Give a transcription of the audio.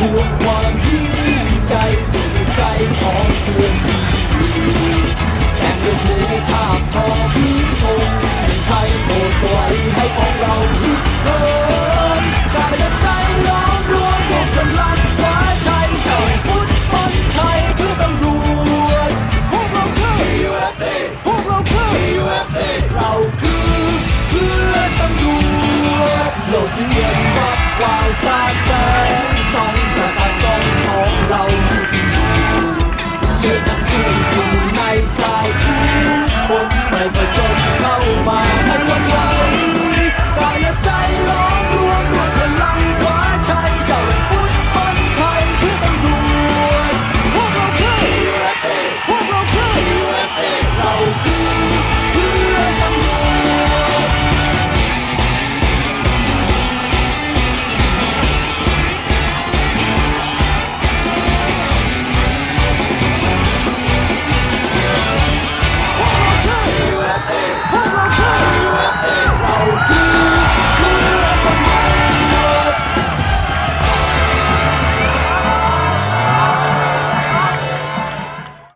ทวงความยิ่งใหญ่สุดใจของเพื่อนดีแต่งด้วยมือทาบทอพื้นทงยังใช้โบสไว้ให้ของเราฮึกเหิมกายและใจล้อมรวมรวมำลังคว้าชัยเจ้าฟุตบอลไทยเพื่อตำรวจพวกเราคือ UFC พวกเราคือ UFC เราคือเพื่อนตำรวจโลดสีเงิน